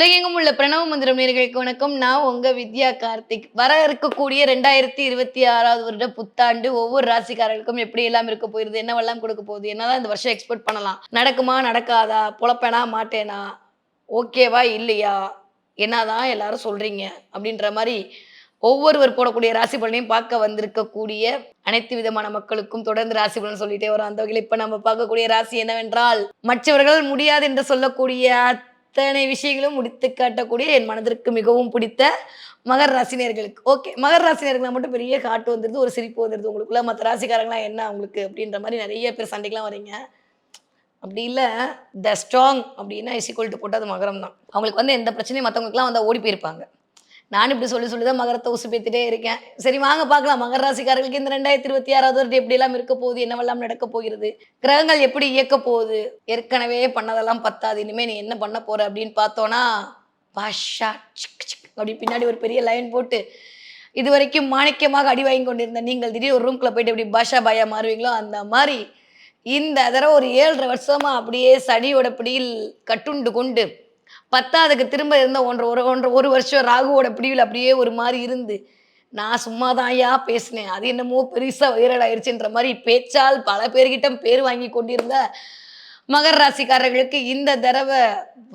உலகெங்கும் உள்ள பிரணவ மந்திரம் நேர்களுக்கு வணக்கம். நான் உங்க வித்யா கார்த்திக். வர இருக்கக்கூடிய ரெண்டாயிரத்தி இருபத்தி ஆறாவது வருட புத்தாண்டு ஒவ்வொரு ராசிக்காரர்களுக்கும் எப்படி எல்லாம் இருக்க போயிருது என்னவெல்லாம் கொடுக்க போகுது என்னதான் இந்த வருஷம் எக்ஸ்பெக்ட் பண்ணலாம். நடக்குமா நடக்காதா பொழப்பேனா மாட்டேனா ஓகேவா இல்லையா என்னதான் எல்லாரும் சொல்றீங்க அப்படின்ற மாதிரி ஒவ்வொருவர் போடக்கூடிய ராசி பலனையும் பார்க்க வந்திருக்கக்கூடிய அனைத்து விதமான மக்களுக்கும் தொடர்ந்து ராசி பலன் சொல்லிட்டே வரும். அந்த வகையில் இப்ப நம்ம பார்க்கக்கூடிய ராசி என்னவென்றால் மற்றவர்கள் முடியாது என்று சொல்லக்கூடிய அத்தனை விஷயங்களும் முடித்து காட்டக்கூடிய என் மனதிற்கு மிகவும் பிடித்த மகர் ராசினியர்களுக்கு. ஓகே மகர் ராசினியர்கள் மட்டும் பெரிய காட்டு வந்துருது ஒரு சிரிப்பு வந்துருது. உங்களுக்குள்ள மற்ற ராசிக்காரங்களாம் என்ன உங்களுக்கு அப்படின்ற மாதிரி நிறைய பேர் சண்டைக்கெலாம் வரீங்க அப்படி இல்லை த ஸ்ட்ராங் அப்படின்னா இசிக்கொல்ட்டு போட்டு அது மகரம் தான். அவங்களுக்கு வந்து எந்த பிரச்சனையும் மற்றவங்களுக்குலாம் வந்து ஓடி போயிருப்பாங்க. நான் இப்படி சொல்லி சொல்லி தான் மகரத்தை உசுப்பேத்திட்டே இருக்கேன். சரி வாங்க பார்க்கலாம். மகர ராசிக்காரர்களுக்கு இந்த ரெண்டாயிரத்தி இருபத்தி ஆறாவது வருடம் எப்படி எல்லாம் இருக்க போகுது என்னவெல்லாம் நடக்க போகிறது கிரகங்கள் எப்படி இயக்க போகுது ஏற்கனவே பண்ணதெல்லாம் பத்தாது இனிமே நீ என்ன பண்ண போற அப்படின்னு பார்த்தோன்னா பாஷா சிக் சிக் அப்படி பின்னாடி ஒரு பெரிய லைன் போட்டு இது வரைக்கும் மாணிக்கமாக அடி வாங்கி கொண்டிருந்த நீங்கள் திடீர் ஒரு ரூம்குள்ள போயிட்டு எப்படி பாஷா பாயா மாறுவீங்களோ அந்த மாதிரி இந்த தடவை ஒரு ஏழரை வருஷமா அப்படியே சனியோட பிடியில் கட்டுண்டு கொண்டு பத்தாவதுக்கு திரும்ப இருந்த ஒன்றரை ஒரு ஒன்றரை ஒரு வருஷம் ராகுவோட பிடிவில் அப்படியே ஒரு மாதிரி இருந்து நான் சும்மா தான் ஐயா பேசினேன். அது என்னமோ பெருசாக வைரல் ஆயிடுச்சுன்ற மாதிரி பேச்சால் பல பேர்கிட்ட பேர் வாங்கி கொண்டிருந்த மகர ராசிக்காரர்களுக்கு இந்த தடவை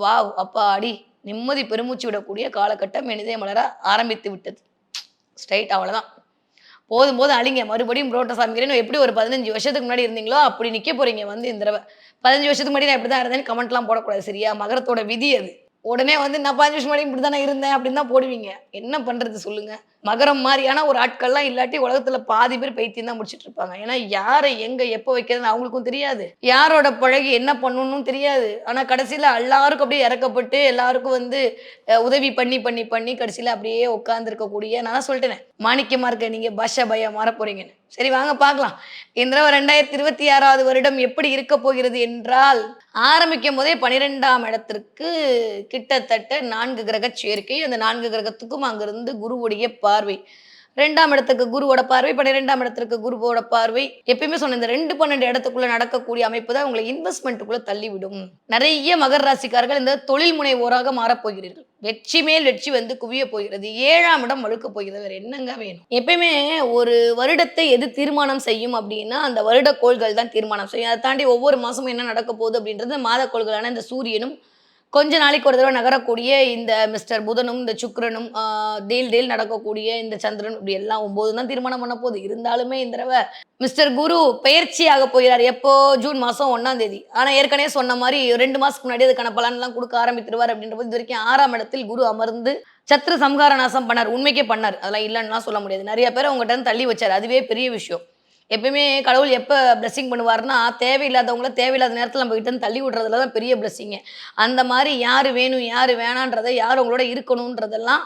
வாவ் அப்பா அடி நிம்மதி பெருமூச்சு விடக்கூடிய காலகட்டம் எனதே மலர ஆரம்பித்து விட்டது. ஸ்ட்ரைட் அவ்வளோதான் போதும் போதும் அழிங்க. மறுபடியும் புரோட்டா சாமிக்கிறேன் எப்படி ஒரு பதினஞ்சு வருஷத்துக்கு முன்னாடி இருந்தீங்களோ அப்படி நிற்க போகிறீங்க வந்து இந்த தடவை. பதினஞ்சு வருஷத்துக்கு முன்னாடி நான் இப்படி தான் இருந்தேன்னு கமெண்ட்லாம் போடக்கூடாது சரியா? மகரத்தோட விதி அது. உடனே வந்து நான் பதினஞ்சு வருஷம் முன்னாடி இப்படி தானே இருந்தேன் அப்படின்னு தான் போடுவீங்க. என்ன பண்றது சொல்லுங்க. மகரம் மாதிரியான ஒரு ஆட்கள்லாம் இல்லாட்டி உலகத்துல பாதி பேர் பைத்தியம் தான் முடிச்சிட்டு இருப்பாங்க. ஏன்னா யாரை எங்க எப்போ வைக்கிறதுன்னு அவங்களுக்கும் தெரியாது. யாரோட பழகி என்ன பண்ணணும்னு தெரியாது. ஆனா கடைசியில எல்லாருக்கும் அப்படியே இறக்கப்பட்டு எல்லாருக்கும் வந்து உதவி பண்ணி பண்ணி பண்ணி கடைசியில அப்படியே உட்கார்ந்து இருக்கக்கூடிய நான் சொல்லிட்டேனே. மாணிக்கமா இருக்க நீங்க பாஷா பையா மாற போறீங்கன்னு சரி வாங்க பார்க்கலாம். இந்த ரெண்டாயிரத்தி இருபத்தி ஆறாவது வருடம் எப்படி இருக்க போகிறது என்றால் ஆரம்பிக்கும் போதே பனிரெண்டாம் இடத்திற்கு கிட்டத்தட்ட நான்கு கிரக சேர்க்கை அந்த நான்கு கிரகத்துக்கும் அங்கிருந்து குருவுடைய பார்வை. ரெண்டாம் இடத்துக்கு குருவோட பார்வை பன்னிரெண்டாம் இடத்திற்கு குருவோட பார்வை. எப்பயுமே சொன்ன இந்த ரெண்டு பன்னெண்டு இடத்துக்குள்ள நடக்கக்கூடிய அமைப்பு தான் உங்களை இன்வெஸ்ட்மெண்ட்டுக்குள்ள தள்ளிவிடும். நிறைய மகர ராசிக்காரர்கள் இந்த தொழில் முனைவோராக மாறப்போகிறீர்கள் வெற்றி மேல் வெற்றி வந்து குவிய போகிறது. ஏழாம் இடம் வழுக்க போகிறது. வேற என்னங்க வேணும்? எப்பயுமே ஒரு வருடத்தை எது தீர்மானம் செய்யும் அப்படின்னா அந்த வருட கோள்கள் தான் தீர்மானம் செய்யும். அதை தாண்டி ஒவ்வொரு மாசமும் என்ன நடக்க போகுது அப்படின்றது மாத கோள்களான இந்த சூரியனும் கொஞ்ச நாளைக்கு ஒரு தடவை நகரக்கூடிய இந்த மிஸ்டர் புதனும் இந்த சுக்கரனும் ஆஹ், டீல் நடக்கக்கூடிய இந்த சந்திரன் இப்படி எல்லாம் ஒம்போது தான் தீர்மானம் பண்ண போகுது. இருந்தாலுமே இந்த தடவை மிஸ்டர் குரு பயிற்சியாக போகிறார். எப்போ? ஜூன் மாதம் ஒன்றாம் தேதி. ஆனால் ஏற்கனவே சொன்ன மாதிரி ரெண்டு மாதத்துக்கு முன்னாடி அதுக்கான பலன்லாம் கொடுக்க ஆரம்பித்துருவார் அப்படின்ற போது இது வரைக்கும் ஆறாம் இடத்தில் குரு அமர்ந்து சத்ரு சம்ஹார நாசம் பண்ணார். உண்மைக்கே பண்ணார். அதெல்லாம் இல்லைன்னுலாம் சொல்ல முடியாது. நிறைய பேர் அவங்ககிட்ட இருந்து தள்ளி வச்சார். அதுவே பெரிய விஷயம். எப்பயுமே கடவுள் எப்போ பிளஸ்ஸிங் பண்ணுவார்னா தேவையில்லாதவங்கள தேவையில்லாத நேரத்தில் நம்ம கிட்ட தள்ளி விடுறதுல தான் பெரிய பிளஸ்ஸிங்க அந்த மாதிரி யார் வேணும் யார் வேணான்றதை யார் உங்களோட இருக்கணுன்றதெல்லாம்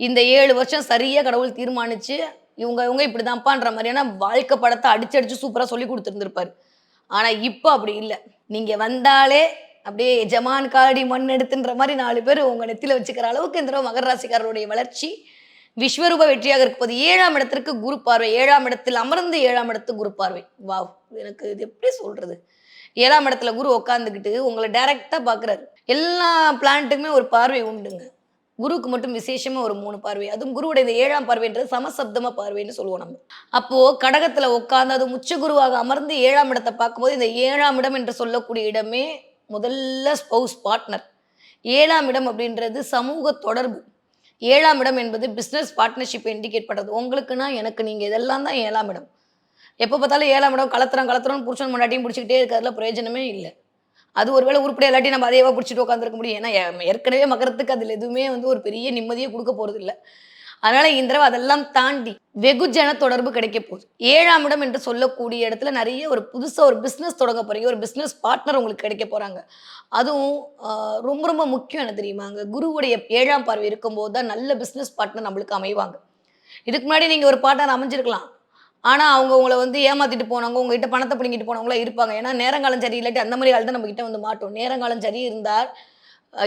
இந்த ஏழு வருஷம் சரியாக கடவுள் தீர்மானிச்சு இவங்க இவங்க இப்படி தான்ப்பான்ற மாதிரியான வாழ்க்கை படத்தை அடிச்சு அடிச்சு சூப்பராக சொல்லி கொடுத்துருந்துருப்பார். ஆனால் இப்போ அப்படி இல்லை. நீங்கள் வந்தாலே அப்படியே எஜமான் காடி மண் எடுத்துன்ற மாதிரி நாலு பேர் உங்கள் நெத்தியில் வச்சுக்கிற அளவுக்கு இந்த மகர ராசிக்காரருடைய வளர்ச்சி விஸ்வரூப வெற்றியாக இருப்பது ஏழாம் இடத்திற்கு குரு பார்வை ஏழாம் இடத்தில் அமர்ந்து ஏழாம் இடத்து குரு பார்வை. வாவ் எனக்கு இது எப்படி சொல்றது? ஏழாம் இடத்துல குரு உட்காந்துக்கிட்டு உங்களை டைரக்டாக பார்க்குறாரு எல்லா பிளான்ட்டுக்குமே ஒரு பார்வை உண்டுங்க. குருவுக்கு மட்டும் விசேஷமாக ஒரு மூணு பார்வை. அதுவும் குருவுடைய இந்த ஏழாம் பார்வைன்றது சமசப்தமாக பார்வைன்னு சொல்லுவோம் நம்ம. அப்போது கடகத்தில் உட்கார்ந்து அது உச்ச குருவாக அமர்ந்து ஏழாம் இடத்தை பார்க்கும்போது இந்த ஏழாம் இடம் என்று சொல்லக்கூடிய இடமே முதல்ல ஸ்பௌஸ் பார்ட்னர் ஏழாம் இடம் அப்படின்றது சமூக தொடர்பு. ஏழாம் இடம் என்பது பிஸ்னஸ் பார்ட்னர்ஷிப் இண்டிகேட் பண்ணுறது உங்களுக்குன்னா எனக்கு நீங்கள் இதெல்லாம் தான் ஏழாம் இடம். எப்போ பார்த்தாலும் ஏழாம் இடம் கலத்துறோம் கலத்துறோம் புருஷன் முன்னாடியும் பிடிச்சிக்கிட்டே இருக்கிறதுல பிரயோஜனமே இல்லை. அது ஒருவேளை உருப்படி இல்லாட்டி நம்ம அதையவா பிடிச்சிட்டு உட்காந்துருக்க முடியும். ஏன்னா ஏற்கனவே மகரத்துக்கு அதில் எதுவுமே வந்து ஒரு பெரிய நிம்மதியை கொடுக்க போகிறது இல்லை அதனால இந்த தடவை அதெல்லாம் தாண்டி வெகுஜன தொடர்பு கிடைக்க போகுது. ஏழாம் இடம் என்று சொல்லக்கூடிய இடத்துல நிறைய ஒரு புதுசாக ஒரு பிஸ்னஸ் தொடங்க போறீங்க. ஒரு பிஸ்னஸ் பார்ட்னர் உங்களுக்கு கிடைக்க போறாங்க. அதுவும் ரொம்ப ரொம்ப முக்கியம் என்ன தெரியுமாங்க குருவுடைய ஏழாம் பார்வை இருக்கும்போது தான் நல்ல பிஸ்னஸ் பார்ட்னர் நம்மளுக்கு அமைவாங்க. இதுக்கு முன்னாடி நீங்கள் ஒரு பார்ட்னர் அமைஞ்சிருக்கலாம். ஆனால் அவங்க உங்களை வந்து ஏமாத்திட்டு போனவங்க உங்ககிட்ட பணத்தை பிடிங்கிட்டு போனவங்களாம் இருப்பாங்க. ஏன்னா நேரங்காலம் சரி இல்லாட்டி அந்த மாதிரி ஆள் தான் நம்ம வந்து மாட்டோம். நேரங்காலம் சரி இருந்தால்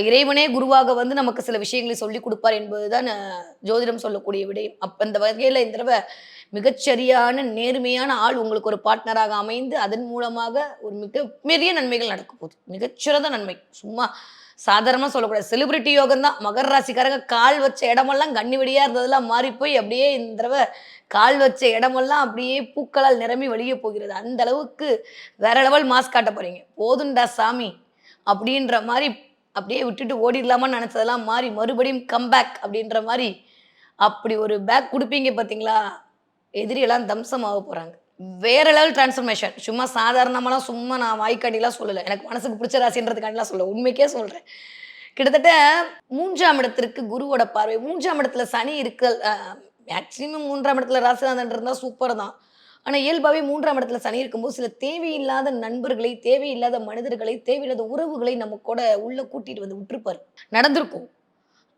இறைவனே குருவாக வந்து நமக்கு சில விஷயங்களை சொல்லி கொடுப்பார் என்பதுதான் ஜோதிடம் சொல்லக்கூடிய விடயம். அப்போ இந்த வகையில் இந்த தடவை மிகச்சரியான நேர்மையான ஆள் உங்களுக்கு ஒரு பார்ட்னராக அமைந்து அதன் மூலமாக ஒரு மிக பெரிய நன்மைகள் நடக்க போகுது. மிகச்சிறந்த நன்மை. சும்மா சாதாரணமாக சொல்லக்கூடாது. செலிபிரிட்டி யோகம் தான். மகர ராசிக்காரங்க கால் வச்ச இடமெல்லாம் கண்ணி இருந்ததெல்லாம் மாறி போய் அப்படியே இந்த தடவை கால் வச்ச இடமெல்லாம் அப்படியே பூக்களால் நிரம்பி வெளியே போகிறது. அந்த அளவுக்கு வேற லெவல் மாஸ்க் காட்ட போறீங்க. போதுண்டா சாமி அப்படின்ற மாதிரி அப்படியே விட்டுட்டு ஓடிடலாமான்னு நினச்சதெல்லாம் மாறி மறுபடியும் கம்பேக் அப்படின்ற மாதிரி அப்படி ஒரு பேக் கொடுப்பீங்க பார்த்தீங்களா எதிரியெல்லாம் தம்சம் ஆக போகிறாங்க வேற லெவல் டிரான்ஸ்ஃபர்மேஷன் சும்மா சாதாரணமாலாம் சும்மா நான் வாய்க்காண்டிலாம் சொல்லலை. எனக்கு மனசுக்கு பிடிச்ச ராசின்றதுக்காண்டிலாம் சொல்ல உண்மைக்கே சொல்கிறேன் கிட்டத்தட்ட மூன்றாம் இடத்திற்கு குருவோட பார்வை. மூன்றாம் இடத்துல சனி இருக்க மேக்சிமம் மூன்றாம் இடத்துல ராசிநாதன் இருந்தால் சூப்பர் தான். ஆனால் இயல்பாகவே மூன்றாம் இடத்துல சனி இருக்கும்போது சில தேவையில்லாத நண்பர்களை தேவையில்லாத மனிதர்களை தேவையில்லாத உறவுகளை நம்ம கூட உள்ள கூட்டிட்டு வந்து விட்டுருப்பாரு. நடந்திருக்கும்.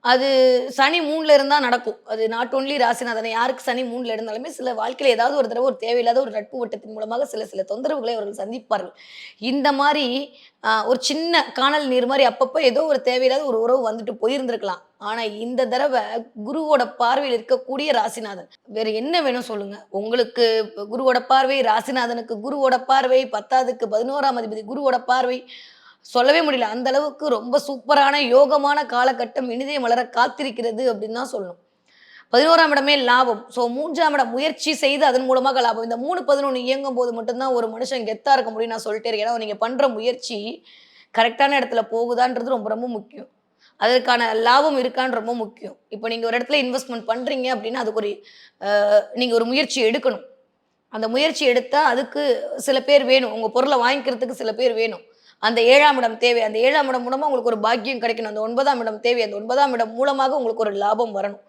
அது சனி மூணில் இருந்தால் நடக்கும். அது நாட் ஓன்லி ராசிநாதனை யாருக்கு சனி மூணில் இருந்தாலுமே சில வாழ்க்கையில் ஏதாவது ஒரு தடவை ஒரு தேவையில்லாத ஒரு நட்பு வட்டத்தின் மூலமாக சில சில தொந்தரவுகளை அவர்கள் சந்திப்பார்கள். இந்த மாதிரி ஒரு சின்ன காணல் நீர் மாதிரி அப்பப்போ ஏதோ ஒரு தேவையில்லாத ஒரு உறவு வந்துட்டு போயிருந்திருக்கலாம். ஆனால் இந்த தடவை குருவோட பார்வையில் இருக்கக்கூடிய ராசிநாதன் வேறு என்ன வேணும் சொல்லுங்கள் உங்களுக்கு குருவோட பார்வை ராசிநாதனுக்கு குருவோட பார்வை பத்தாவதுக்கு பதினோராம் அதிபதி குருவோட பார்வை சொல்லவே முடியல. அந்த அளவுக்கு ரொம்ப சூப்பரான யோகமான காலகட்டம் இனிதே வளர காத்திருக்கிறது அப்படின்னு தான் சொல்லணும். பதினோராம் இடமே லாபம். ஸோ மூன்றாம் இடம் முயற்சி செய்து அதன் மூலமாக லாபம். இந்த மூணு பதினொன்று இயங்கும் போது மட்டும்தான் ஒரு மனுஷன் கெத்தா இருக்க முடியும் நான் சொல்லிட்டே இருக்கேன். ஏன்னா நீங்கள் பண்ணுற முயற்சி கரெக்டான இடத்துல போகுதான்றது ரொம்ப ரொம்ப முக்கியம். அதற்கான லாபம் இருக்கான்னு ரொம்ப முக்கியம். இப்போ நீங்கள் ஒரு இடத்துல இன்வெஸ்ட்மெண்ட் பண்ணுறீங்க அப்படின்னா அதுக்கு ஒரு நீங்கள் ஒரு முயற்சி எடுக்கணும். அந்த முயற்சி எடுத்தால் அதுக்கு சில பேர் வேணும். உங்கள் பொருளை வாங்கிக்கிறதுக்கு சில பேர் வேணும். அந்த ஏழாம் இடம் தேவை. அந்த ஏழாம் இடம் மூலமாக உங்களுக்கு ஒரு பாக்கியம் கிடைக்கணும். அந்த ஒன்பதாம் இடம் தேவை. அந்த ஒன்பதாம் இடம் மூலமாக உங்களுக்கு ஒரு லாபம் வரணும்.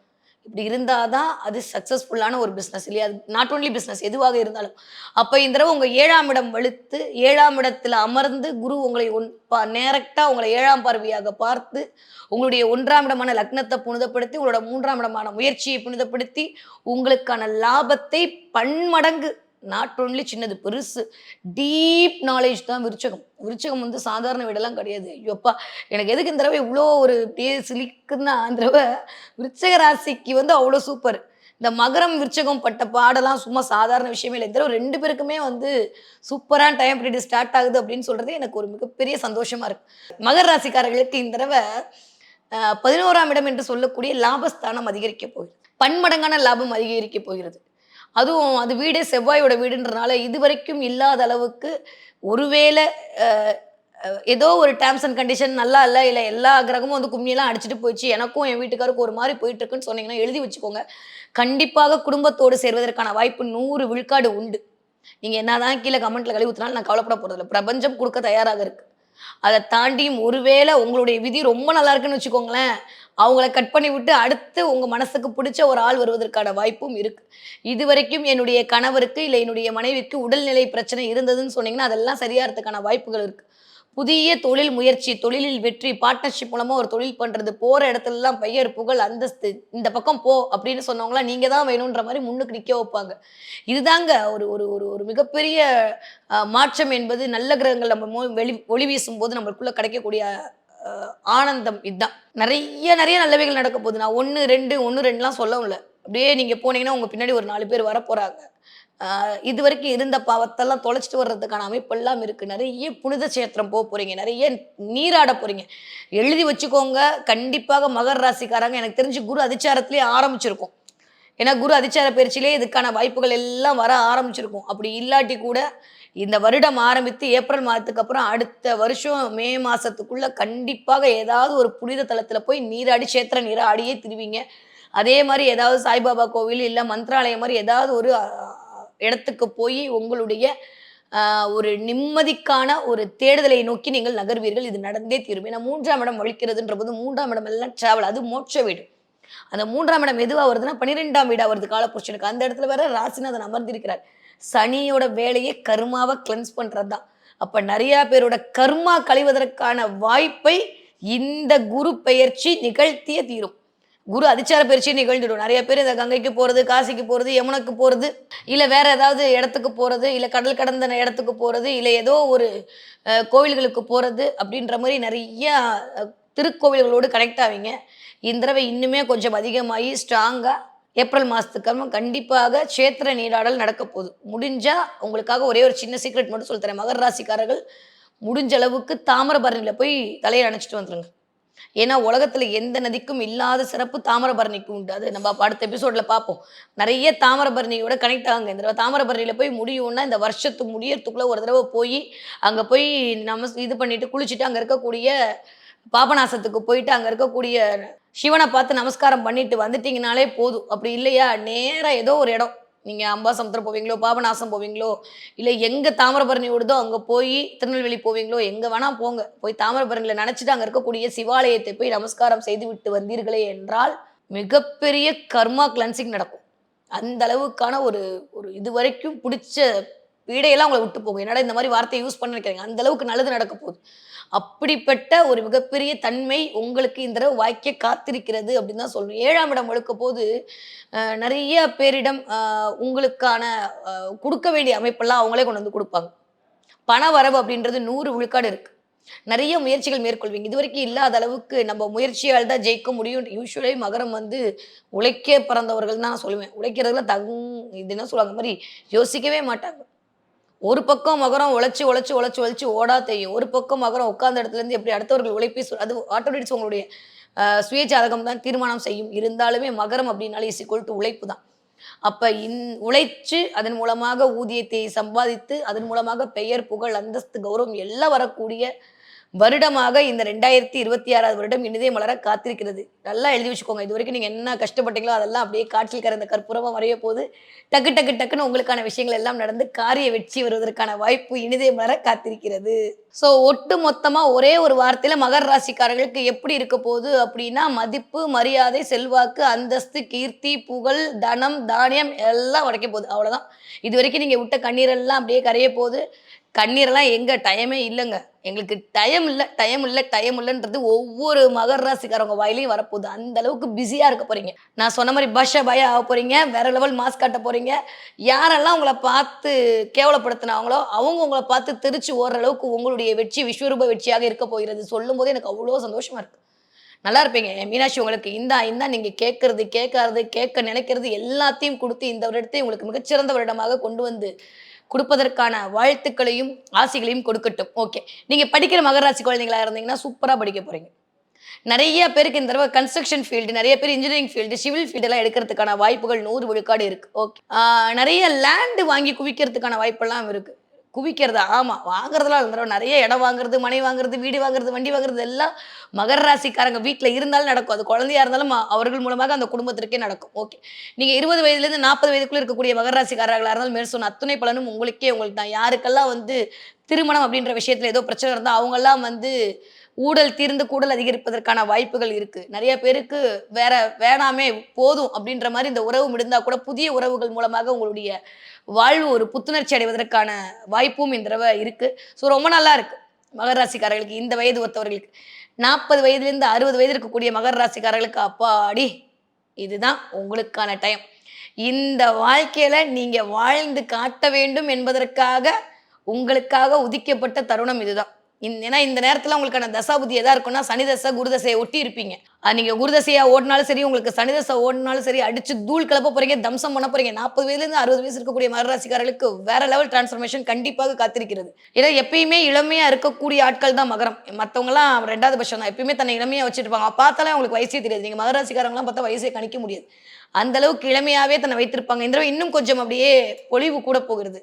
இப்படி இருந்தால் தான் அது சக்ஸஸ்ஃபுல்லான ஒரு பிஸ்னஸ் இல்லையா? அது நாட் ஓன்லி பிஸ்னஸ் எதுவாக இருந்தாலும். அப்போ இந்த தடவை உங்கள் ஏழாம் இடம் வலுத்து ஏழாம் இடத்துல அமர்ந்து குரு உங்களை ஒன் பா நேரக்டாக உங்களை ஏழாம் பார்வையாக பார்த்து உங்களுடைய ஒன்றாம் இடமான லக்னத்தை புனிதப்படுத்தி உங்களோட மூன்றாம் இடமான முயற்சியை புனிதப்படுத்தி உங்களுக்கான லாபத்தை பன்மடங்கு நாட் ஒன்லி சின்னது பெருசு. டீப் நாலேஜ் தான் விருச்சகம். விருச்சகம் வந்து சாதாரண வீடெல்லாம் கிடையாது. ஐயோப்பா எனக்கு எதுக்கு இந்த தடவை இவ்வளோ ஒரு அப்படியே சிலிக்குன்னா அந்த தடவை? விருச்சக ராசிக்கு வந்து அவ்வளோ சூப்பர் இந்த மகரம் விருச்சகம் பட்ட பாடெல்லாம் சும்மா சாதாரண விஷயமே இல்லை. இந்த தடவை ரெண்டு பேருக்குமே வந்து சூப்பரான டைம் பீரியட் ஸ்டார்ட் ஆகுது அப்படின்னு சொல்கிறது எனக்கு ஒரு மிகப்பெரிய சந்தோஷமாக இருக்கு. மகர ராசிக்காரர்களுக்கு இந்த தடவை பதினோராம் இடம் என்று சொல்லக்கூடிய லாபஸ்தானம் அதிகரிக்க போகிறது. பன்மடங்கான லாபம் அதிகரிக்க போகிறது. அதுவும் அது வீடே செவ்வாயோட வீடுன்றனால இதுவரைக்கும் இல்லாத அளவுக்கு ஒருவேளை ஏதோ ஒரு டேர்ம்ஸ் அண்ட் கண்டிஷன் நல்லா இல்லை இல்லை எல்லா கிரகமும் வந்து கும்மியெல்லாம் அடிச்சுட்டு போயிடுச்சு எனக்கும் என் வீட்டுக்காருக்கும் ஒரு மாதிரி போயிட்டுருக்குன்னு சொன்னீங்கன்னா எழுதி வச்சுக்கோங்க. கண்டிப்பாக குடும்பத்தோடு சேர்வதற்கான வாய்ப்பு நூறு விழுக்காடு உண்டு. நீங்க என்னதான் கீழே கமெண்ட்டில் கழுவி ஊத்தினாலும் நான் கவலைப்பட போறதில்ல. பிரபஞ்சம் கொடுக்க தயாராக இருக்குது அதை தாண்டியும் ஒருவேளை உங்களுடைய விதி ரொம்ப நல்லா இருக்குன்னு வச்சுக்கோங்களேன். அவங்கள கட் பண்ணி விட்டு அடுத்து உங்க மனசுக்கு பிடிச்ச ஒரு ஆள் வருவதற்கான வாய்ப்பும் இருக்கு. இது வரைக்கும் என்னுடைய கணவருக்கு இல்லை என்னுடைய மனைவிக்கு உடல்நிலை பிரச்சனை இருந்ததுன்னு சொன்னீங்கன்னா அதெல்லாம் சரியாகிறதுக்கான வாய்ப்புகள் இருக்கு. புதிய தொழில் முயற்சி தொழிலில் வெற்றி பார்ட்னர்ஷிப் மூலமா ஒரு தொழில் பண்றது போற இடத்துல எல்லாம் பெயர் புகழ் அந்தஸ்து இந்த பக்கம் போ அப்படின்னு சொன்னவங்களாம் நீங்க தான் வேணுன்ற மாதிரி முன்னுக்கு நிக்க வைப்பாங்க. இதுதாங்க ஒரு ஒரு ஒரு ஒரு மிகப்பெரிய மாற்றம் என்பது. நல்ல கிரகங்கள் நம்ம வெளி ஒளி வீசும் போது நம்மளுக்குள்ள கிடைக்கக்கூடிய ஆனந்தம் இதுதான். நிறைய நிறைய நல்லவைகள் நடக்க போகுது. நான் ஒன்று ரெண்டு ஒன்று ரெண்டுலாம் சொல்லவும் இல்லை. அப்படியே நீங்கள் போனீங்கன்னா உங்கள் பின்னாடி ஒரு நாலு பேர் வர இது வரைக்கும் இருந்த பாவத்தெல்லாம் தொலைச்சிட்டு வர்றதுக்கான அமைப்பெல்லாம் இருக்குது நிறைய புனித சேத்திரம் போக போகிறீங்க நிறைய நீராட போகிறீங்க எழுதி வச்சுக்கோங்க. கண்டிப்பாக மகர ராசிக்காரங்க எனக்கு தெரிஞ்சு குரு அதிச்சாரத்திலே ஆரம்பிச்சிருக்கும். ஏன்னா குரு அதிச்சார பயிற்சியிலே இதுக்கான வாய்ப்புகள் எல்லாம் வர ஆரம்பிச்சிருக்கும். அப்படி இல்லாட்டி கூட இந்த வருடம் ஆரம்பித்து ஏப்ரல் மாதத்துக்கு அப்புறம் அடுத்த வருஷம் மே மாசத்துக்குள்ள கண்டிப்பாக ஏதாவது ஒரு புனித தலத்துல போய் நீராடி சேத்திர நீராடியே திருவீங்க. அதே மாதிரி ஏதாவது சாய்பாபா கோவில் இல்லை மந்திராலயம் மாதிரி ஏதாவது ஒரு இடத்துக்கு போய் உங்களுடைய ஒரு நிம்மதிக்கான ஒரு தேடுதலை நோக்கி நீங்கள் நகர்வீர்கள். இது நடந்தே தீரும். ஏன்னா மூன்றாம் இடம் வலிக்கிறதுன்ற போது மூன்றாம் இடம் எல்லாம் டிராவல் அது மோட்ச வீடு. அந்த மூன்றாம் இடம் எதுவா வருதுன்னா பன்னிரெண்டாம் வீடா வருது காலப்புருஷனுக்கு அந்த இடத்துல வேற ராசிநாதன் அமர்ந்திருக்கிறார். சனியோட வேலையை கர்மாவை கிளென்ஸ் பண்ணுறது தான் அப்போ நிறையா பேரோட கர்மா கழிவதற்கான வாய்ப்பை இந்த குரு பெயர்ச்சி நிகழ்த்திய தீரும். குரு அதிச்சார பயிற்சி நிகழ்ந்துடும். நிறைய பேர் இந்த கங்கைக்கு போகிறது காசிக்கு போகிறது யமுனைக்கு போகிறது இல்லை வேற ஏதாவது இடத்துக்கு போகிறது இல்லை கடல் கடந்த இடத்துக்கு போகிறது இல்லை ஏதோ ஒரு கோவில்களுக்கு போகிறது அப்படின்ற மாதிரி நிறைய திருக்கோவில்களோடு கனெக்ட் ஆவீங்க. இந்த தடவை இன்னுமே கொஞ்சம் அதிகமாகி ஸ்ட்ராங்காக ஏப்ரல் மாதத்துக்காக கண்டிப்பாக சேத்திர நீராடல் நடக்க போகுது. முடிஞ்சால் உங்களுக்காக ஒரே ஒரு சின்ன சீக்ரெட் மட்டும் சொல்லித்தரேன் மகர ராசிக்காரர்கள் முடிஞ்ச அளவுக்கு தாமிரபரணியில் போய் தலையை அணைச்சிட்டு வந்துருங்க. ஏன்னா உலகத்தில் எந்த நதிக்கும் இல்லாத சிறப்பு தாமிரபரணிக்கு உண்டு. அது நம்ம அடுத்த எபிசோடில் பார்ப்போம். நிறைய தாமிரபரணியோட கனெக்ட் ஆகுங்க. இந்த தடவை தாமிரபரணியில் போய் முடியும்னா இந்த வருஷத்துக்கு முடியறதுக்குள்ளே ஒரு தடவை போய் அங்கே போய் நம்ம இது பண்ணிட்டு குளிச்சுட்டு அங்கே இருக்கக்கூடிய பாபநாசத்துக்கு போயிட்டு அங்கே இருக்கக்கூடிய சிவனை பார்த்து நமஸ்காரம் பண்ணிட்டு வந்துட்டீங்கனாலே போதும். அப்படி இல்லையா? நேராக ஏதோ ஒரு இடம். நீங்கள் அம்பாசமுத்திரம் போவீங்களோ பாபநாசம் போவீங்களோ இல்லை எங்கே தாமிரபரணி ஓடுதோ அங்கே போய் திருநெல்வேலி போவீங்களோ எங்கே வேணால் போங்க. போய் தாமிரபரணியில் நினச்சிட்டு அங்கே இருக்கக்கூடிய சிவாலயத்தை போய் நமஸ்காரம் செய்து விட்டு வந்தீர்களே என்றால் மிகப்பெரிய கர்மா கிளன்சிங் நடக்கும். அந்த அளவுக்கான ஒரு ஒரு இது வரைக்கும் பிடிச்ச பீடையெல்லாம் உங்களை விட்டு போகும். என்னடா இந்த மாதிரி வார்த்தையை யூஸ் பண்ண நினைக்கிறீங்க அந்த அளவுக்கு நல்லது நடக்க போகுது. அப்படிப்பட்ட ஒரு மிகப்பெரிய தன்மை உங்களுக்கு இந்த தடவை வாய்க்க காத்திருக்கிறது அப்படின்னு தான் சொல்லணும். ஏழாம் இடம் ஒழுக்க போது நிறைய பேரிடம் உங்களுக்கான கொடுக்க வேண்டிய அமைப்பெல்லாம் அவங்களே கொண்டு வந்து கொடுப்பாங்க. பண வரவு அப்படின்றது நூறு விழுக்காடு இருக்கு. நிறைய முயற்சிகள் மேற்கொள்வீங்க. இது வரைக்கும் இல்லாத அளவுக்கு நம்ம முயற்சியால் தான் ஜெயிக்க முடியும். யூஸ்வலி மகரம் வந்து உழைக்க பிறந்தவர்கள் தான் நான் சொல்லுவேன். உழைக்கிறதுல தங் இது என்ன சொல்லுவாங்க? மாதிரி யோசிக்கவே மாட்டாங்க. ஒரு பக்கம் மகரம் உழைச்சி உழைச்சி உழைச்சி உழைச்சி ஓடா தெரியும் ஒரு பக்கம் மகரம் உட்கார்ந்த இடத்துல இருந்து எப்படி அடுத்தவர்கள் உழைப்பை அது ஆட்டோமேட்டிக்ஸ் உங்களுடைய அஹ், சுய ஜாதகம் தான் தீர்மானம் செய்யும். இருந்தாலுமே மகரம் அப்படின்னாலே இஸ் டு உழைப்பு தான். அப்ப இன் உழைச்சு அதன் மூலமாக ஊதியத்தை சம்பாதித்து அதன் மூலமாக பெயர் புகழ் அந்தஸ்து கௌரவம் எல்லாம் வரக்கூடிய வருடமாக இந்த ரெண்டாயிரத்தி இருபத்தி ஆறாவது வருடம் இனிதே மலர காத்திருக்கிறது. நல்லா எழுதி வச்சுக்கோங்க. இது வரைக்கும் நீங்கள் என்ன கஷ்டப்பட்டீங்களோ அதெல்லாம் அப்படியே காற்றில் கறந்த கற்பூரமாக வரைய போது டக்கு டக்கு டக்குன்னு உங்களுக்கான விஷயங்கள் எல்லாம் நடந்து காரிய வெற்றி வருவதற்கான வாய்ப்பு இனிதே மலர காத்திருக்கிறது. ஸோ ஒட்டு மொத்தமாக ஒரே ஒரு வார்த்தையில் மகர ராசிக்காரர்களுக்கு எப்படி இருக்க போகுது அப்படின்னா மதிப்பு மரியாதை செல்வாக்கு அந்தஸ்து கீர்த்தி புகழ் தனம் தானியம் எல்லாம் உடைக்க போகுது. அவ்வளோதான் இது வரைக்கும் நீங்கள் விட்ட கண்ணீரெல்லாம் அப்படியே கரைய போகுது. கண்ணீரெல்லாம் எங்கே? டைமே இல்லைங்க. எங்களுக்கு டைம் இல்லை டைம் இல்லை டைம் இல்லைன்றது ஒவ்வொரு மகர ராசிக்காரவங்க வாயிலையும் வரப்போகுது. அந்த அளவுக்கு பிஸியாக இருக்க போறீங்க. நான் சொன்ன மாதிரி பஷ பய ஆக போறீங்க வேற லெவல் மாஸ்க் காட்ட போறீங்க. யாரெல்லாம் உங்களை பார்த்து கேவலப்படுத்தினாங்களோ அவங்க உங்களை பார்த்து தெரிச்சு ஓடுற அளவுக்கு உங்களுடைய வெற்றி விஸ்வரூப வெற்றியாக இருக்க போகிறது சொல்லும் போது எனக்கு அவ்வளோ சந்தோஷமா இருக்கு. நல்லா இருப்பீங்க. மீனாட்சி உங்களுக்கு இந்தா இந்தா நீங்க கேட்கறது கேட்காது கேட்க நினைக்கிறது எல்லாத்தையும் கொடுத்து இந்த வருடத்தை உங்களுக்கு மிகச்சிறந்த வருடமாக கொண்டு வந்து கொடுப்பதற்கான வாழ்த்துக்களையும் ஆசைகளையும் கொடுக்கட்டும். ஓகே நீங்க படிக்கிற மகராசி குழந்தைங்களா இருந்தீங்கன்னா சூப்பரா படிக்க போறீங்க. நிறைய பேருக்கு இந்த தடவை கன்ஸ்ட்ரக்ஷன் ஃபீல்டு நிறைய பேர் இன்ஜினியரிங் ஃபீல்டு சிவில் ஃபீல்டெல்லாம் எடுக்கிறதுக்கான வாய்ப்புகள் நூறு விழுக்காடு இருக்கு. ஓகே நிறைய லேண்டு வாங்கி குவிக்கிறதுக்கான வாய்ப்பெல்லாம் இருக்கு. குவிக்கிறது? ஆமாம் வாங்குறதுலாம் அந்த தடவை நிறைய இடம் வாங்குறது மனை வாங்குறது வீடு வாங்குறது வண்டி வாங்குறது எல்லாம் மகர ராசிக்காரங்க வீட்டில் இருந்தாலும் நடக்கும். அது குழந்தையாக இருந்தாலும் அவர்கள் மூலமாக அந்த குடும்பத்திற்கே நடக்கும். ஓகே. நீங்கள் இருபது வயதுலேருந்து நாற்பது வயதுக்குள்ளே இருக்கக்கூடிய மகர ராசிக்காரர்களாக இருந்தாலும் மேல் சொன்ன அத்துணை பலனும் உங்களுக்கே உங்களுக்கு தான் யாருக்கெல்லாம் வந்து திருமணம் அப்படின்ற விஷயத்தில் ஏதோ பிரச்சனை இருந்தால் அவங்கெல்லாம் வந்து ஊழல் தீர்ந்து கூடல் அதிகரிப்பதற்கான வாய்ப்புகள் இருக்கு. நிறைய பேருக்கு வேற வேணாமே போதும் அப்படின்ற மாதிரி இந்த உறவு முடிந்தா கூட புதிய உறவுகள் மூலமாக உங்களுடைய வாழ்வு ஒரு புத்துணர்ச்சி அடைவதற்கான வாய்ப்பும் இந்த தடவை இருக்கு. ஸோ ரொம்ப நல்லா இருக்கு. மகர ராசிக்காரர்களுக்கு இந்த வயது ஒத்தவர்களுக்கு. நாற்பது வயதுலேருந்து அறுபது வயது இருக்கக்கூடிய மகர ராசிக்காரர்களுக்கு அப்பாடி இதுதான் உங்களுக்கான டைம் இந்த வாழ்க்கையில நீங்க வாழ்ந்து காட்ட வேண்டும் என்பதற்காக உங்களுக்காக உதிக்கப்பட்ட தருணம் இதுதான். ஏன்னா இந்த நேரத்தில் உங்களுக்கான தசாபுதி எதாக இருக்கும்னா சனி தசை ஒட்டி இருப்பீங்க. நீங்கள் குருதசையாக ஓடினாலும் சரி உங்களுக்கு சனி தசை ஓடினாலும் சரி அடிச்சு தூள் கிளப்ப போறீங்க தம்சம் பண்ண போறீங்க நாற்பது வயதுலேருந்து அறுபது வயசு இருக்கக்கூடிய மகராசிக்காரர்களுக்கு வேற லெவல் டிரான்ஸ்ஃபர்மேஷன் கண்டிப்பாக காத்திருக்கிறது. ஏன்னா எப்பயுமே இளமையா இருக்கக்கூடிய ஆட்கள் தான் மகரம். மற்றவங்களாம் ரெண்டாவது பட்சம் தான். எப்பயுமே தன்னை இளமையா வச்சிருப்பாங்க பார்த்தாலே அவங்களுக்கு வயசே தெரியாது. நீங்கள் மகராசிக்காரங்களாம் பார்த்தா வயசே கணிக்க முடியாது. அந்த அளவுக்கு இளமையாவே தன்னை வைத்திருப்பாங்க. இந்த இன்னும் கொஞ்சம் அப்படியே ஒளிவு கூட போகிறது.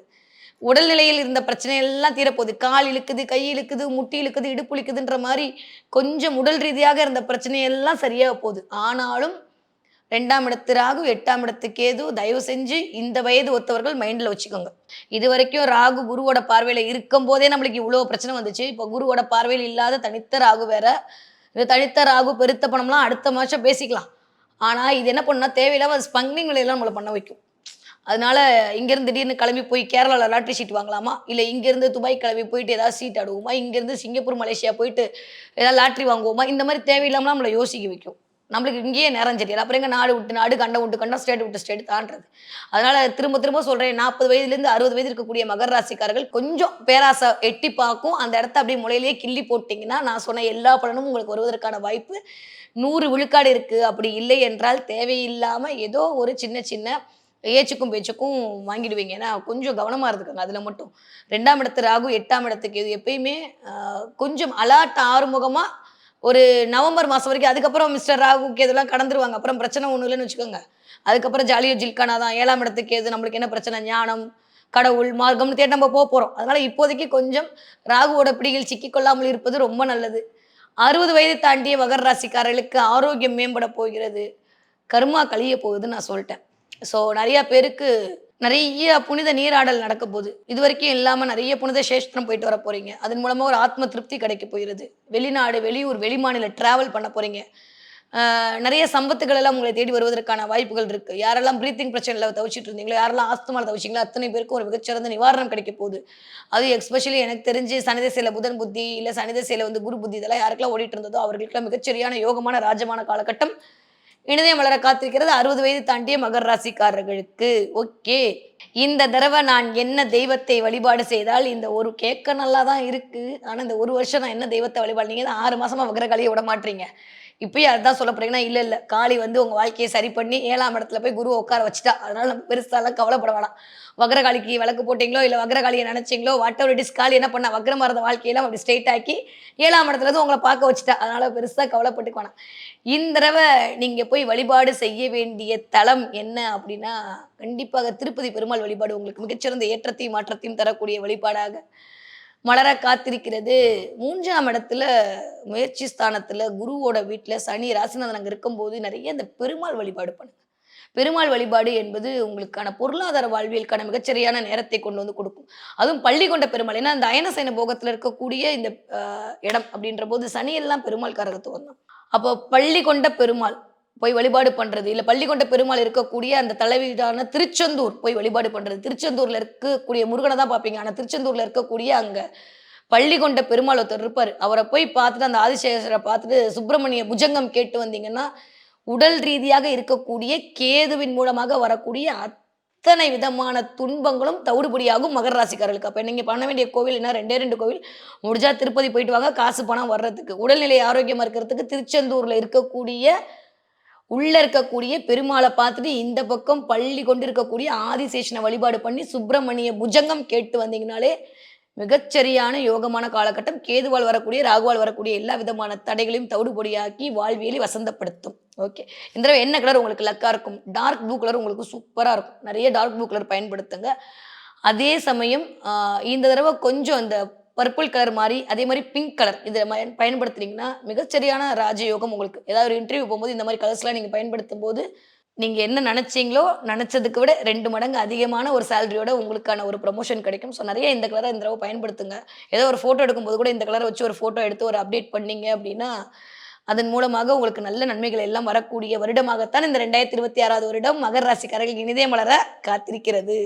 உடல்நிலையில் இருந்த பிரச்சனை எல்லாம் தீரப்போகுது. கால் இழுக்குது கை இழுக்குது முட்டி இழுக்குது இடுப்பு இழுக்குதுன்ற மாதிரி கொஞ்சம் உடல் ரீதியாக இருந்த பிரச்சனையெல்லாம் சரியாக போகுது. ஆனாலும் ரெண்டாம் இடத்து ராகு எட்டாம் இடத்து கேது தயவு செஞ்சு இந்த வயது ஒத்தவர்கள் மைண்டில் வச்சுக்கோங்க. இது வரைக்கும் ராகு குருவோட பார்வையில் இருக்கும் போதே நம்மளுக்கு இவ்வளோ பிரச்சனை வந்துச்சு. இப்போ குருவோட பார்வையில் இல்லாத தனித்த ராகு வேற. தனித்த ராகு பெருத்த பணம்லாம் அடுத்த மாதம் பேசிக்கலாம். ஆனால் இது என்ன பண்ணால் தேவையில்லாம ஸ்பங்கிங் விலையெல்லாம் நம்மளை பண்ண வைக்கும். அதனால இங்கேருந்து திடீர்னு கிளம்பி போய் கேரளாவில் லாட்ரி சீட் வாங்கலாமா? இல்லை இங்கேருந்து துபாய் கிளம்பி போயிட்டு ஏதாவது சீட் ஆடுவோமா? இங்கேருந்து சிங்கப்பூர் மலேசியா போயிட்டு ஏதாவது லாட்ரி வாங்குவோமா? இந்த மாதிரி தேவையில்லாமல் நம்மளை யோசிக்க வைக்கும். நம்மளுக்கு இங்கேயே நேரம் சரியில்லை அப்புறம் எங்கள் நாடு விட்டு நாடு கண்டம் விட்டு கண்டம் ஸ்டேட் விட்டு ஸ்டேட் தாண்டது அதனால திரும்ப திரும்ப சொல்கிறேன் நாற்பது வயதுலேருந்து அறுபது வயது இருக்கக்கூடிய மகர ராசிக்காரர்கள் கொஞ்சம் பேராசை எட்டி பார்க்கும். அந்த இடத்த அப்படியே முளையிலேயே கிள்ளி போட்டிங்கன்னா நான் சொன்ன எல்லா பலனும் உங்களுக்கு வருவதற்கான வாய்ப்பு. நூறு விழுக்காடு இருக்குது அப்படி இல்லை என்றால் தேவையில்லாமல் ஏதோ ஒரு சின்ன சின்ன ஏச்சுக்கும் பேச்சுக்கும் வாங்கிடுவீங்க. ஏன்னா கொஞ்சம் கவனமாக இருந்துக்கோங்க. அதில் மட்டும். ரெண்டாம் இடத்து ராகு எட்டாம் இடத்துக்கு இது எப்பயுமே கொஞ்சம் அலாட் ஆறுமுகமாக ஒரு நவம்பர் மாதம் வரைக்கும் அதுக்கப்புறம் மிஸ்டர் ராகுக்கு இதெல்லாம் கடந்துருவாங்க. அப்புறம் பிரச்சனை ஒன்றும் இல்லைன்னு வச்சுக்கோங்க. அதுக்கப்புறம் ஜாலியோ ஜில்கானா தான். ஏழாம் இடத்துக்கு எது நம்மளுக்கு என்ன பிரச்சனை? ஞானம் கடவுள் மார்க்கம்னு தேடி நம்ம போக போகிறோம் அதனால இப்போதைக்கு கொஞ்சம் ராகுவோட பிடியில் சிக்கிக்கொள்ளாமல் இருப்பது ரொம்ப நல்லது. அறுபது வயது தாண்டிய மகர ராசிக்காரர்களுக்கு ஆரோக்கியம் மேம்பட போகிறது. கர்மா கழிய போகுதுன்னு நான் சொல்லிட்டேன். ஸோ நிறைய பேருக்கு நிறைய புனித நீராடல் நடக்க போகுது இது வரைக்கும் இல்லாமல் நிறைய புனித சேஷ்திரம் போயிட்டு வர போறீங்க. அதன் மூலமாக ஒரு ஆத்ம திருப்தி கிடைக்க போயிடுது வெளிநாடு வெளியூர் வெளிமாநில டிராவல் பண்ண போறீங்க. நிறைய சம்பத்துகள் எல்லாம் உங்களை தேடி வருவதற்கான வாய்ப்புகள் இருக்கு. யாரெல்லாம் பிரீத்திங் பிரச்சனையில் தவிச்சிட்டு இருந்தீங்களோ யாரெல்லாம் ஆஸ்துமால தவிச்சிங்களோ அத்தனை பேருக்கும் ஒரு மிகச்சிறந்த நிவாரணம் கிடைக்க போகுது. அது எஸ்பெஷலி எனக்கு தெரிஞ்சு சனிதசையில புதன் புத்தி இல்லை சனிதசையில வந்து குரு புத்தி இதெல்லாம் யாருக்கெல்லாம் ஓடிட்டு இருந்ததோ அவர்களுக்கெல்லாம் மிகச்சரியான யோகமான ராஜமான காலகட்டம். இனிதயம் மலர காத்திருக்கிறது அறுபது வயது தாண்டிய மகர ராசிக்காரர்களுக்கு. ஓகே. இந்த தடவை நான் என்ன தெய்வத்தை வழிபாடு செய்தால் இந்த ஒரு கேட்க நல்லா தான் இருக்கு. ஆனா இந்த ஒரு வருஷம் நான் என்ன தெய்வத்தை வழிபாடு? நீங்க ஆறு மாசமா கலையை விட மாட்டீங்க. இப்பயும் அதுதான் சொல்ல போறீங்கன்னா இல்லை இல்லை. காளி வந்து உங்கள் வாழ்க்கையை சரி பண்ணி ஏழாம் இடத்துல போய் குரு உட்கார வச்சுட்டா. அதனால நம்ம பெருசாலாம் கவலைப்பட வேணாம். வக்ரகாளிக்கு விளக்கு போட்டிங்களோ இல்லை வக்ரகாளியை நினைச்சிங்களோ வாட் எவர் இட் காளி என்ன பண்ணா வக்ரமா இருந்த வாழ்க்கையெல்லாம் அப்படி ஸ்ட்ரெயிட் ஆக்கி ஏழாம் இடத்துல இருந்து உங்களை பார்க்க வச்சுட்டா. அதனால பெருசாக கவலைப்பட்டுக்க வேணாம். இந்த தடவை நீங்கள் போய் வழிபாடு செய்ய வேண்டிய தலம் என்ன அப்படின்னா கண்டிப்பாக திருப்பதி பெருமாள் வழிபாடு உங்களுக்கு மிகச்சிறந்த ஏற்றத்தையும் மாற்றத்தையும் தரக்கூடிய வழிபாடாக மலர காத்திருக்கிறது. மூன்றாம் இடத்துல முயற்சி ஸ்தானத்துல குருவோட வீட்டுல சனி ராசிநாதன் அங்கே இருக்கும்போது நிறைய இந்த பெருமாள் வழிபாடு பண்ணுங்க. பெருமாள் வழிபாடு என்பது உங்களுக்கான பொருளாதார வாழ்வியலுக்கான மிகச்சரியான நேரத்தை கொண்டு வந்து கொடுக்கும். அதுவும் பள்ளி கொண்ட பெருமாள். ஏன்னா இந்த அயனசைன போகத்துல இருக்கக்கூடிய இந்த இடம் அப்படின்ற போது சனி எல்லாம் பெருமாள் காரகத்துவம் தான் அப்போ பள்ளி கொண்ட பெருமாள் போய் வழிபாடு பண்ணுறது இல்லை பள்ளி கொண்ட பெருமாள் இருக்கக்கூடிய அந்த தலைவீடான திருச்செந்தூர் போய் வழிபாடு பண்ணுறது திருச்செந்தூரில் இருக்கக்கூடிய முருகனை தான் பார்ப்பீங்க. ஆனால் திருச்செந்தூரில் இருக்கக்கூடிய அங்கே பள்ளி கொண்ட பெருமாள் ஒருத்தர் இருப்பார். அவரை போய் பார்த்துட்டு அந்த ஆதிசேஷரை பார்த்துட்டு சுப்பிரமணிய புஜங்கம் கேட்டு வந்தீங்கன்னா உடல் ரீதியாக இருக்கக்கூடிய கேதுவின் மூலமாக வரக்கூடிய அத்தனை விதமான துன்பங்களும் தவிடுபடியாகும் மகர ராசிக்காரர்களுக்கு. அப்போ நீங்கள் பண்ண வேண்டிய கோவில் என்ன? ரெண்டே ரெண்டு கோவில். முடிஞ்சா திருப்பதி போயிட்டு வாங்க. காசு பணம் வர்றதுக்கு உடல்நிலை ஆரோக்கியமாக இருக்கிறதுக்கு திருச்செந்தூரில் இருக்கக்கூடிய உள்ள இருக்கக்கூடிய பெருமாளை பார்த்துட்டு இந்த பக்கம் பள்ளி கொண்டு இருக்கக்கூடிய ஆதிசேஷனை வழிபாடு பண்ணி சுப்பிரமணிய புஜங்கம் கேட்டு வந்தீங்கனாலே மிகச்சரியான யோகமான காலகட்டம். கேதுவால் வரக்கூடிய ராகுவால் வரக்கூடிய எல்லா விதமான தடைகளையும் தவிடுபொடியாக்கி வாழ்வியலை வசந்தப்படுத்தும். ஓகே இந்த தடவை என்ன கலர் உங்களுக்கு லக்காக இருக்கும்? டார்க் ப்ளூ கலர் உங்களுக்கு சூப்பராக இருக்கும். நிறைய டார்க் ப்ளூ கலர் பயன்படுத்துங்க. அதே சமயம் இந்த தடவை கொஞ்சம் அந்த பர்பிள் கலர் மாதிரி அதே மாதிரி பிங்க் கலர் இதை ம- பயன்படுத்துனீங்கன்னா மிகச்சரியான ராஜயோகம் உங்களுக்கு. ஏதாவது ஒரு இன்டர்வியூ போகும்போது இந்த மாதிரி கலர்ஸ்லாம் நீங்கள் பயன்படுத்தும் போது நீங்கள் என்ன நினச்சிங்களோ நினச்சதுக்கு விட ரெண்டு மடங்கு அதிகமான ஒரு சேலரியோட உங்களுக்கான ஒரு ப்ரொமோஷன் கிடைக்கும். ஸோ நிறைய இந்த கலரை இந்த தடவை பயன்படுத்துங்க. ஏதோ ஒரு ஃபோட்டோ எடுக்கும்போது கூட இந்த கலரை வச்சு ஒரு ஃபோட்டோ எடுத்து ஒரு அப்டேட் பண்ணீங்க அப்படின்னா அதன் மூலமாக உங்களுக்கு நல்ல நன்மைகள் எல்லாம் வரக்கூடிய வருடமாகத்தான் இந்த ரெண்டாயிரத்தி இருபத்தி ஆறாவது வருடம் மகர ராசிக்காரர்கள் இனிதே மலர காத்திருக்கிறது.